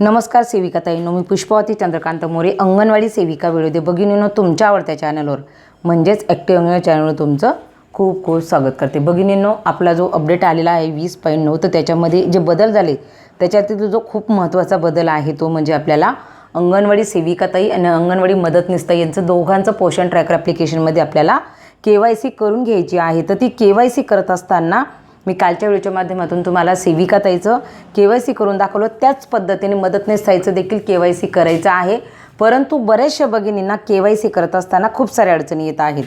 नमस्कार सेविका ताईनो मी पुष्पावती चंद्रकांत मोरे अंगणवाडी सेविका व्हिडिओ भगिनीनो तुमच्या आवडत्या चॅनलवर म्हणजेच ॲक्टिव्ह अंगणवाडी चॅनलवर तुमचं खूप खूप स्वागत करते. भगिनींनो आपला जो अपडेट आलेला आहे वीस पॉईंट नऊ तर त्याच्यामध्ये जे बदल झाले त्याच्यातील जो खूप महत्त्वाचा बदल आहे तो म्हणजे आपल्याला अंगणवाडी सेविकाताई आणि अंगणवाडी मदतनीसताई यांचं दोघांचं पोषण ट्रॅकर ॲप्लिकेशनमध्ये आपल्याला के वाय सी करून घ्यायची आहे. तर ती के वाय सी करत असताना मी कालच्या व्हिडिओच्या माध्यमातून तुम्हाला सेविकाताईचं के वाय सी करून दाखवलं. त्याच पद्धतीने मदतनीस ताईचं देखील के वाय सी करायचं आहे. परंतु बऱ्याचशा भगिनींना के वाय सी करत असताना खूप साऱ्या अडचणी येत आहेत.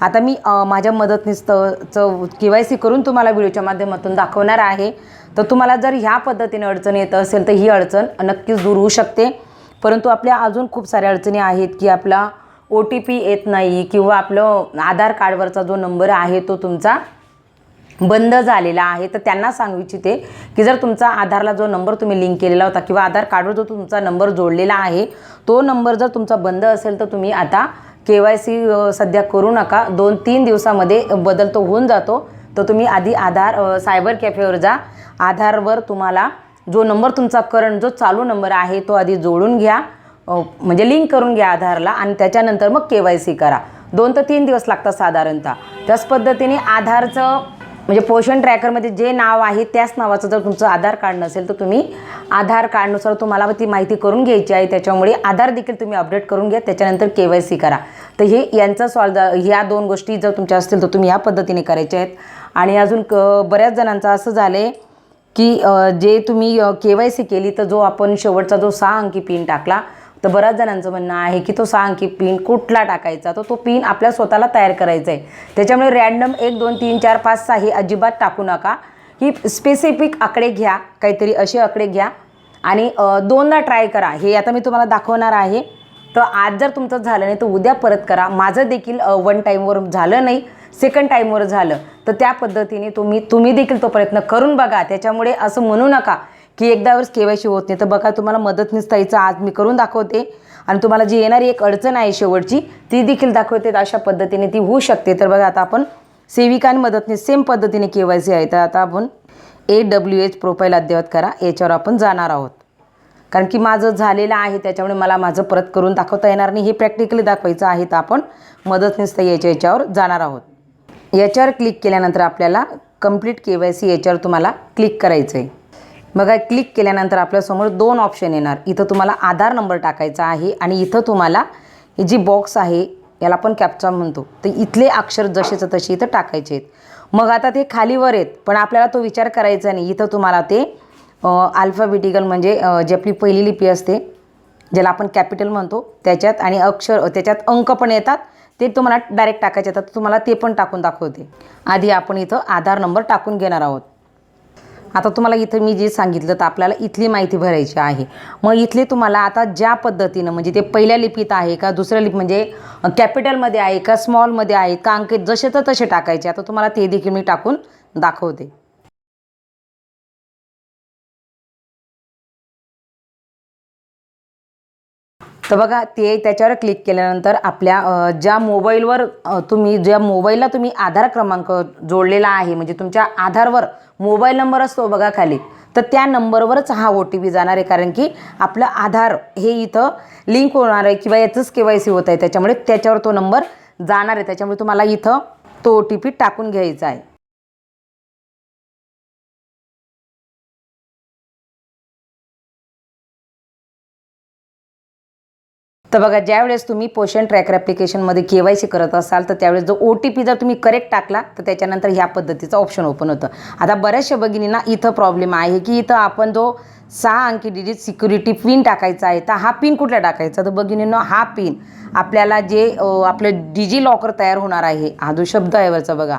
आता मी माझ्या मदतनीसचं के वाय सी करून तुम्हाला व्हिडिओच्या माध्यमातून दाखवणार आहे. तर तुम्हाला जर ह्या पद्धतीने अडचण येत असेल तर ही अडचण नक्कीच दूर होऊ शकते. परंतु आपल्या अजून खूप साऱ्या अडचणी आहेत की आपला ओ टी पी येत नाही किंवा आपलं आधार कार्डवरचा जो नंबर आहे तो तुमचा बंद झालेला आहे. तर त्यांना सांगू इच्छिते की जर तुमचा आधारला जो नंबर तुम्ही लिंक केलेला होता किंवा आधार कार्डवर जो तुमचा नंबर जोडलेला आहे तो नंबर जर तुमचा बंद असेल तर तुम्ही आता के वाय सी सध्या करू नका. दोन तीन दिवसामध्ये बदल तो होऊन जातो. तर तुम्ही आधी आधार सायबर कॅफेवर जा. आधारवर तुम्हाला जो नंबर तुमचा करंट जो चालू नंबर आहे तो आधी जोडून घ्या. म्हणजे लिंक करून घ्या आधारला आणि त्याच्यानंतर मग के वाय सी करा. दोन ते तीन दिवस लागतात साधारणतः. त्याच पद्धतीने आधारचं म्हणजे पोषण ट्रॅकरमध्ये जे नाव आहे त्याच नावाचं जर तुमचं आधार कार्ड नसेल तर तुम्ही आधार कार्डनुसार तुम्हाला ती माहिती करून घ्यायची आहे. त्याच्यामुळे आधार देखील तुम्ही अपडेट करून घ्या. त्याच्यानंतर के वाय सी करा. तर हे यांचा सॉल्व ह्या दोन गोष्टी जर तुमच्या असतील तर तुम्ही या पद्धतीने करायच्या आहेत. आणि अजून क बऱ्याच जणांचं असं झालं आहे की जे तुम्ही के वाय सी केली तर जो आपण शेवटचा जो सहा अंकी पिन टाकला तर बऱ्याच जणांचं म्हणणं आहे की तो सांग की पिन कुठला टाकायचा? तर तो पिन आपल्या स्वतःला तयार करायचा आहे त्याच्यामुळे रॅन्डम एक दोन तीन चार पाच सहा हे अजिबात टाकू नका. ही स्पेसिफिक आकडे घ्या. काहीतरी असे आकडे घ्या. आणि दोनदा ट्राय करा. हे आता मी तुम्हाला दाखवणार आहे. तर आज जर तुमचं झालं नाही तर उद्या परत करा. माझं देखील वन टाईमवर झालं नाही. सेकंड टाईमवर झालं. तर त्या पद्धतीने तुम्ही तुम्ही देखील तो प्रयत्न करून बघा. त्याच्यामुळे असं म्हणू नका. की एकदा वेळेस केवायसी होत नाही. तर बघा तुम्हाला मदतनीस ताईचं आज मी करून दाखवते. आणि तुम्हाला जी येणारी एक अडचण आहे शेवटची ती देखील दाखवते. तर अशा पद्धतीने ती होऊ शकते. तर बघा आता आपण सेविका आणि मदतनीस सेम पद्धतीने के वाय सी आहे. तर आता आपण ए डब्ल्यू एच प्रोफाईल अद्ययावत करा. याच्यावर आपण जाणार आहोत. कारण की माझं झालेलं आहे त्याच्यामुळे मला माझं परत करून दाखवता येणार नाही. हे प्रॅक्टिकली दाखवायचं आहे. तर आपण मदतनीस ताई याच्या याच्यावर जाणार आहोत. याच्यावर क्लिक केल्यानंतर आपल्याला कंप्लीट के वाय सी याच्यावर तुम्हाला क्लिक करायचं आहे बघा क्लिक केल्यानंतर आपल्यासमोर दोन ऑप्शन येणार. इथं तुम्हाला आधार नंबर टाकायचा आहे आणि इथं तुम्हाला ही जी बॉक्स आहे याला आपण कॅप्चा म्हणतो. तर इथले अक्षर जसेचं तसे इथं टाकायचे आहेत. मग आता ते खालीवर आहेत पण आपल्याला तो विचार करायचा नाही. इथं तुम्हाला ते अल्फाबेटिकल म्हणजे जी आपली पहिली लिपी असते ज्याला आपण कॅपिटल म्हणतो त्याच्यात आणि अक्षर त्याच्यात अंक पण येतात. ते तुम्हाला डायरेक्ट टाकायचे येतात तुम्हाला ते पण टाकून दाखवते. आधी आपण इथं आधार नंबर टाकून घेणार आहोत. आता तुम्हाला इथं मी जे सांगितलं तर आपल्याला इथली माहिती भरायची आहे. मग इथली तुम्हाला आता ज्या पद्धतीनं म्हणजे ते पहिल्या लिपीत आहे का दुसऱ्या लिपी म्हणजे कॅपिटलमध्ये आहे का स्मॉलमध्ये आहे का अंकित जसे तर तसे टाकायचे. आता तुम्हाला ते देखील मी टाकून दाखवते. तर बघा ते त्याच्यावर क्लिक केल्यानंतर आपल्या ज्या मोबाईलवर तुम्ही ज्या मोबाईलला तुम्ही आधार क्रमांक जोडलेला आहे म्हणजे तुमच्या आधारवर मोबाईल नंबर असतो बघा खाली. तर त्या नंबरवरच हा ओ टी पी जाणार आहे. कारण की आपलं आधार हे इथं लिंक होणार आहे किंवा याचंच के वाय सी होत आहे. त्याच्यामुळे त्याच्यावर तो नंबर जाणार आहे. त्याच्यामुळे तुम्हाला इथं तो ओ टी पी टाकून घ्यायचा आहे. तर बघा ज्यावेळेस तुम्ही पोषण ट्रॅकर ॲप्लिकेशनमध्ये के वाय सी करत असाल तर त्यावेळेस जो ओ टी पी जर तुम्ही करेक्ट टाकला तर त्याच्यानंतर ह्या पद्धतीचं ऑप्शन ओपन होतं. आता बऱ्याचशा भगिनींना इथं प्रॉब्लेम आहे की इथं आपण जो सहा अंकी डिजिट सिक्युरिटी पिन टाकायचा आहे तर हा पिन कुठला टाकायचा? तर भगिनींनो हा पिन आपल्याला जे आपलं डिजी लॉकर तयार होणार आहे. हा जो शब्द आहे वरचा बघा.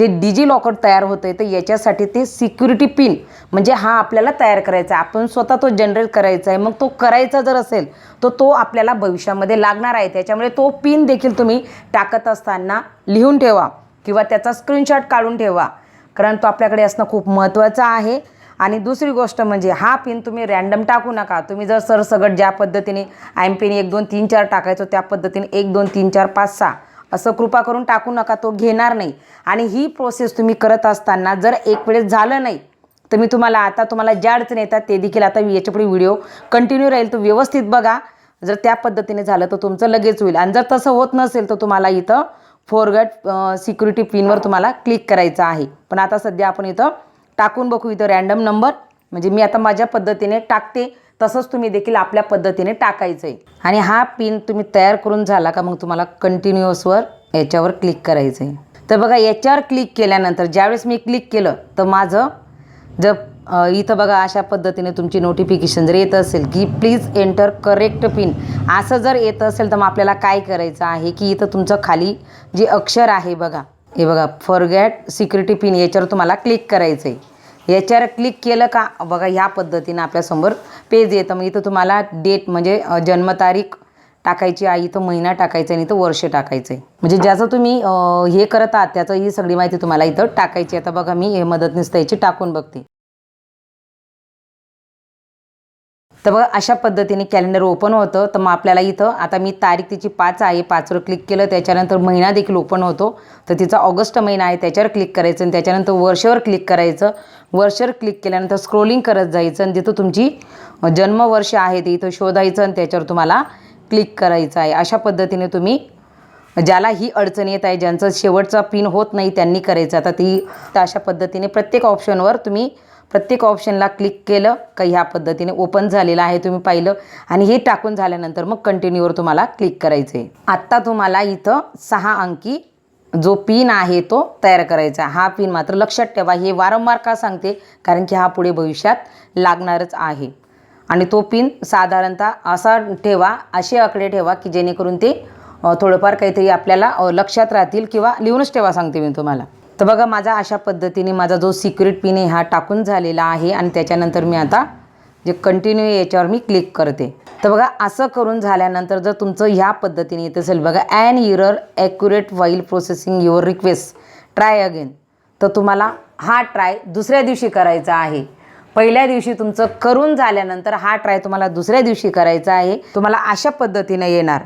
जे डिजी लॉकर तयार होतं आहे तर याच्यासाठी ते सिक्युरिटी पिन म्हणजे हा आपल्याला तयार करायचा आहे. आपण स्वतः तो जनरेट करायचा आहे. मग तो करायचा जर असेल तर तो आपल्याला भविष्यामध्ये लागणार आहे. त्याच्यामुळे तो पिन देखील तुम्ही टाकत असताना लिहून ठेवा किंवा त्याचा स्क्रीनशॉट काढून ठेवा. कारण तो आपल्याकडे असणं खूप महत्त्वाचं आहे. आणि दुसरी गोष्ट म्हणजे हा पिन तुम्ही रॅन्डम टाकू नका. तुम्ही जर सरसगट ज्या पद्धतीने आय एम पिन एक दोन तीन चार टाकायचो त्या पद्धतीने एक दोन तीन चार पाच सहा असं कृपा करून टाकू नका तो घेणार नाही. आणि ही प्रोसेस तुम्ही करत असताना जर एक वेळेस झालं नाही तर मी तुम्हाला आता तुम्हाला ज्या अडचणी येतात ते देखील आता याच्यापुढे व्हिडिओ कंटिन्यू राहील. तो व्यवस्थित बघा. जर त्या पद्धतीने झालं तर तुमचं लगेच होईल. आणि जर तसं होत नसेल तर तुम्हाला इथं फोरगट सिक्युरिटी पिनवर तुम्हाला क्लिक करायचं आहे. पण आता सध्या आपण इथं टाकून बघू. इथं रॅन्डम नंबर म्हणजे मी आता माझ्या पद्धतीने टाकते. तसंच तुम्ही देखील आपल्या पद्धतीने टाकायचं आहे आणि हा पिन तुम्ही तयार करून झाला का मग तुम्हाला कंटिन्युअसवर याच्यावर क्लिक करायचं आहे तर बघा याच्यावर क्लिक केल्यानंतर ज्यावेळेस मी क्लिक केलं तर माझं जर इथं बघा अशा पद्धतीने तुमची नोटिफिकेशन जर येत असेल की प्लीज एंटर करेक्ट पिन असं जर येत असेल तर मग आपल्याला काय करायचं आहे की इथं तुमचं खाली जे अक्षर आहे बघा हे बघा फॉरगॅट सिक्युरिटी पिन याच्यावर तुम्हाला क्लिक करायचं आहे याच्यावर क्लिक केलं का? बघा ह्या पद्धतीनं आपल्यासमोर पेज येतं. मग इथं तुम्हाला डेट म्हणजे जन्मतारीख टाकायची आहे इथं महिना टाकायचा आणि इथं वर्ष टाकायचं आहे म्हणजे ज्याचं तुम्ही हे करत आहात त्याचं ही सगळी माहिती तुम्हाला इथं टाकायची आहे. आता बघा मी हे मदतनीस त्याची टाकून बघते. तर बघा अशा पद्धतीने कॅलेंडर ओपन होतं. तर मग आपल्याला इथं आता मी तारीख तिची पाच आहे पाचवर क्लिक केलं त्याच्यानंतर महिना देखील ओपन होतो. तर तिचा ऑगस्ट महिना आहे त्याच्यावर क्लिक करायचं आणि त्याच्यानंतर वर्षावर क्लिक करायचं. वर्षावर क्लिक केल्यानंतर स्क्रोलिंग करत जायचं आणि तिथं तुमची जन्मवर्ष आहे ते इथं शोधायचं आणि त्याच्यावर तुम्हाला क्लिक करायचं आहे. अशा पद्धतीने तुम्ही ज्याला ही अडचण येत आहे ज्यांचं शेवटचा पिन होत नाही त्यांनी करायचं. आता ती तर अशा पद्धतीने प्रत्येक ऑप्शनवर तुम्ही प्रत्येक ऑप्शनला क्लिक केलं का ह्या पद्धतीने ओपन झालेलं आहे तुम्ही पाहिलं. आणि हे टाकून झाल्यानंतर मग कंटिन्यूवर तुम्हाला क्लिक करायचं आहे आत्ता तुम्हाला इथं सहा अंकी जो पिन आहे तो तयार करायचा हा पिन मात्र लक्षात ठेवा हे वारंवार का सांगते? कारण की हा पुढे भविष्यात लागणारच आहे. आणि तो पिन साधारणतः असा ठेवा असे आकडे ठेवा की जेणेकरून ते थोडंफार काहीतरी आपल्याला लक्षात राहतील किंवा लिहूनच ठेवा सांगते मी तुम्हाला. तर बघा माझा अशा पद्धतीने माझा जो सिक्युरिट पिन आहे हा टाकून झालेला आहे आणि त्याच्यानंतर मी आता जे कंटिन्यू याच्यावर मी क्लिक करते. तर बघा असं करून झाल्यानंतर जर तुमचं ह्या पद्धतीने येत असेल बघा an error occurred while processing your request try again तर तुम्हाला हा ट्राय दुसऱ्या दिवशी करायचा आहे. पहिल्या दिवशी तुमचं करून झाल्यानंतर हा ट्राय तुम्हाला दुसऱ्या दिवशी करायचा आहे. तुम्हाला अशा पद्धतीनं येणार.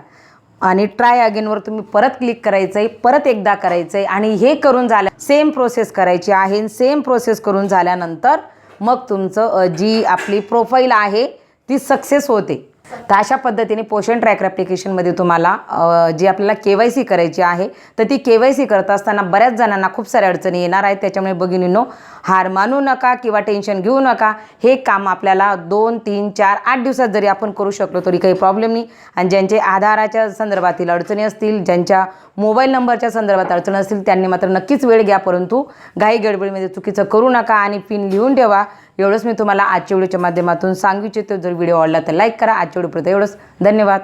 आणि ट्राय अगेनवर तुम्ही परत क्लिक करायचं आहे परत एकदा करायचं आहे आणि हे करून झाल्या सेम प्रोसेस करायची आहे सेम प्रोसेस करून झाल्यानंतर मग तुमचं जी आपली प्रोफाईल आहे ती सक्सेस होते. तर अशा पद्धतीने पोषण ट्रॅकर ॲप्लिकेशनमध्ये तुम्हाला जी आपल्याला के वाय सी करायची आहे तर ती के वाय सी करत असताना बऱ्याच जणांना खूप साऱ्या अडचणी येणार आहेत. त्याच्यामुळे भगिनींनो हार मानू नका किंवा टेन्शन घेऊ नका. हे काम आपल्याला दोन तीन चार आठ दिवसात जरी आपण करू शकलो तरी काही प्रॉब्लेम नाही. आणि ज्यांचे आधाराच्या संदर्भातील अडचणी असतील ज्यांच्या मोबाईल नंबरच्या संदर्भात अडचणी असतील त्यांनी मात्र नक्कीच वेळ घ्या. परंतु घाई गडबडीमध्ये चुकीचं करू नका आणि पिन लिहून ठेवा. एवढंच मी तुम्हाला आजच्या व्हिडिओच्या माध्यमातून सांगू इच्छितो. जर व्हिडिओ आवडला तर लाईक करा. आजच्या व्हिडिओपर्यंत एवढंच. धन्यवाद.